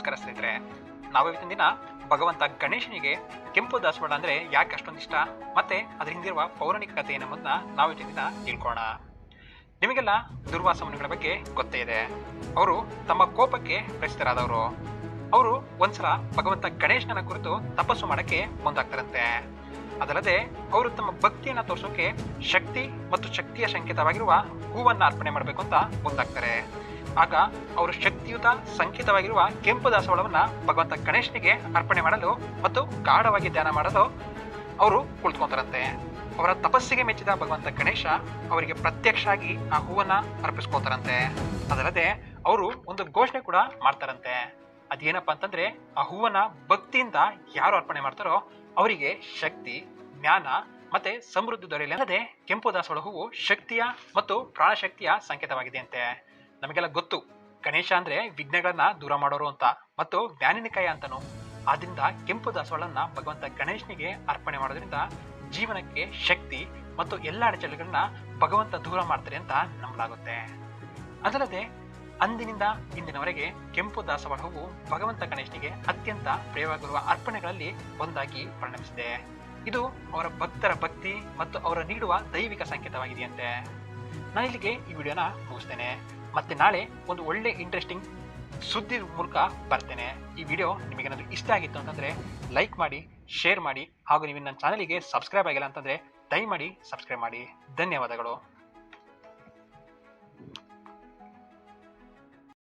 ನಮಸ್ಕಾರ ಸ್ನೇಹಿತರೆ ನಾವು ಇವತ್ತಿನ ದಿನ ಭಗವಂತ ಗಣೇಶನಿಗೆ ಕೆಂಪು ದಾಸವಾಳ ಅಂದ್ರೆ ಯಾಕೆ ಅಷ್ಟೊಂದು ಇಷ್ಟ ಮತ್ತೆ ಅದ್ರ ಹಿಂದಿರುವ ಪೌರಾಣಿಕ ಕಥೆ ಏನಂಬುದನ್ನ ನಾವು ಇವತ್ತಿನ ದಿನ ತಿಳ್ಕೋಣ. ನಿಮಗೆಲ್ಲ ದುರ್ವಾಸ ಮುನಿಗಳ ಬಗ್ಗೆ ಗೊತ್ತೇ ಇದೆ. ಅವರು ತಮ್ಮ ಕೋಪಕ್ಕೆ ಪ್ರಸಿದ್ಧರಾದವರು. ಅವರು ಒಂದ್ಸಲ ಭಗವಂತ ಗಣೇಶನ ಕುರಿತು ತಪಸ್ಸು ಮಾಡಕ್ಕೆ ಮುಂದಾಗ್ತಾರಂತೆ. ಅದಲ್ಲದೆ ಅವರು ತಮ್ಮ ಭಕ್ತಿಯನ್ನ ತೋರಿಸೋಕೆ ಶಕ್ತಿ ಮತ್ತು ಶಕ್ತಿಯ ಸಂಕೇತವಾಗಿರುವ ಹೂವನ್ನು ಅರ್ಪಣೆ ಮಾಡಬೇಕು ಅಂತ ಮುಂದಾಗ್ತಾರೆ. ಆಗ ಅವರು ಶಕ್ತಿಯುತ, ಸಂಕೇತವಾಗಿರುವ ಕೆಂಪು ದಾಸವಾಳವನ್ನ ಭಗವಂತ ಗಣೇಶನಿಗೆ ಅರ್ಪಣೆ ಮಾಡಲು ಮತ್ತು ಗಾಢವಾಗಿ ಧ್ಯಾನ ಮಾಡಲು ಅವರು ಕುಳಿತುಕೊಂತಾರಂತೆ ಅವರ ತಪಸ್ಸಿಗೆ ಮೆಚ್ಚಿದ ಭಗವಂತ ಗಣೇಶ ಅವರಿಗೆ ಪ್ರತ್ಯಕ್ಷ ಆಗಿ ಆ ಹೂವನ್ನ ಅರ್ಪಿಸ್ಕೋತಾರಂತೆ ಅದಲ್ಲದೆ ಅವರು ಒಂದು ಘೋಷಣೆ ಕೂಡ ಮಾಡ್ತಾರಂತೆ. ಅದೇನಪ್ಪ ಅಂತಂದ್ರೆ, ಆ ಹೂವನ್ನ ಭಕ್ತಿಯಿಂದ ಯಾರು ಅರ್ಪಣೆ ಮಾಡ್ತಾರೋ ಅವರಿಗೆ ಶಕ್ತಿ, ಜ್ಞಾನ ಮತ್ತೆ ಸಮೃದ್ಧಿ ದೊರೆಯಲಿ. ಅಲ್ಲದೆ ಕೆಂಪು ದಾಸವಾಳ ಹೂವು ಶಕ್ತಿಯ ಮತ್ತು ಪ್ರಾಣಶಕ್ತಿಯ ಸಂಕೇತವಾಗಿದೆ ಅಂತೆ. ನಮಗೆಲ್ಲ ಗೊತ್ತು. ಗಣೇಶ ಅಂದ್ರೆ ವಿಘ್ನಗಳನ್ನ ದೂರ ಮಾಡೋರು ಅಂತ ಮತ್ತು ಜ್ಞಾನಿನಿಕಾಯ ಅಂತನು. ಆದ್ರಿಂದ ಕೆಂಪು ದಾಸವಾಳನ್ನ ಭಗವಂತ ಗಣೇಶನಿಗೆ ಅರ್ಪಣೆ ಮಾಡೋದ್ರಿಂದ ಜೀವನಕ್ಕೆ ಶಕ್ತಿ ಮತ್ತು ಎಲ್ಲ ಅಡಚಣೆಗಳನ್ನ ಭಗವಂತ ದೂರ ಮಾಡ್ತಾರೆ ಅಂತ ನಂಬಲಾಗುತ್ತೆ. ಅದಲ್ಲದೆ, ಅಂದಿನಿಂದ ಇಂದಿನವರೆಗೆ ಕೆಂಪು ದಾಸವಾಳವು ಭಗವಂತ ಗಣೇಶನಿಗೆ ಅತ್ಯಂತ ಪ್ರಿಯವಾಗಿರುವ ಅರ್ಪಣೆಗಳಲ್ಲಿ ಒಂದಾಗಿ ಪರಿಣಮಿಸಿದೆ. ಇದು ಅವರ ಭಕ್ತರ ಭಕ್ತಿ ಮತ್ತು ಅವರ ನೀಡುವ ದೈವಿಕ ಸಂಕೇತವಾಗಿದೆಯಂತೆ. ನಾನು ಇಲ್ಲಿಗೆ ಈ ವಿಡಿಯೋನ ಮುಗಿಸ್ತೇನೆ. ಮತ್ತೆ ನಾಳೆ ಒಂದು ಒಳ್ಳೆ ಇಂಟ್ರೆಸ್ಟಿಂಗ್ ಸುದ್ದಿ ಮೂಲಕ ಬರ್ತೇನೆ. ಈ ವಿಡಿಯೋ ನಿಮಗೇನಾದರೂ ಇಷ್ಟ ಆಗಿತ್ತು ಅಂತಂದ್ರೆ ಲೈಕ್ ಮಾಡಿ ಶೇರ್ ಮಾಡಿ, ಹಾಗೂ ನೀವು ನನ್ನ ಚಾನಲಿಗೆ ಸಬ್ಸ್ಕ್ರೈಬ್ ಆಗಿಲ್ಲ ಅಂತಂದ್ರೆ ದಯಮಾಡಿ ಸಬ್ಸ್ಕ್ರೈಬ್ ಮಾಡಿ. ಧನ್ಯವಾದಗಳು.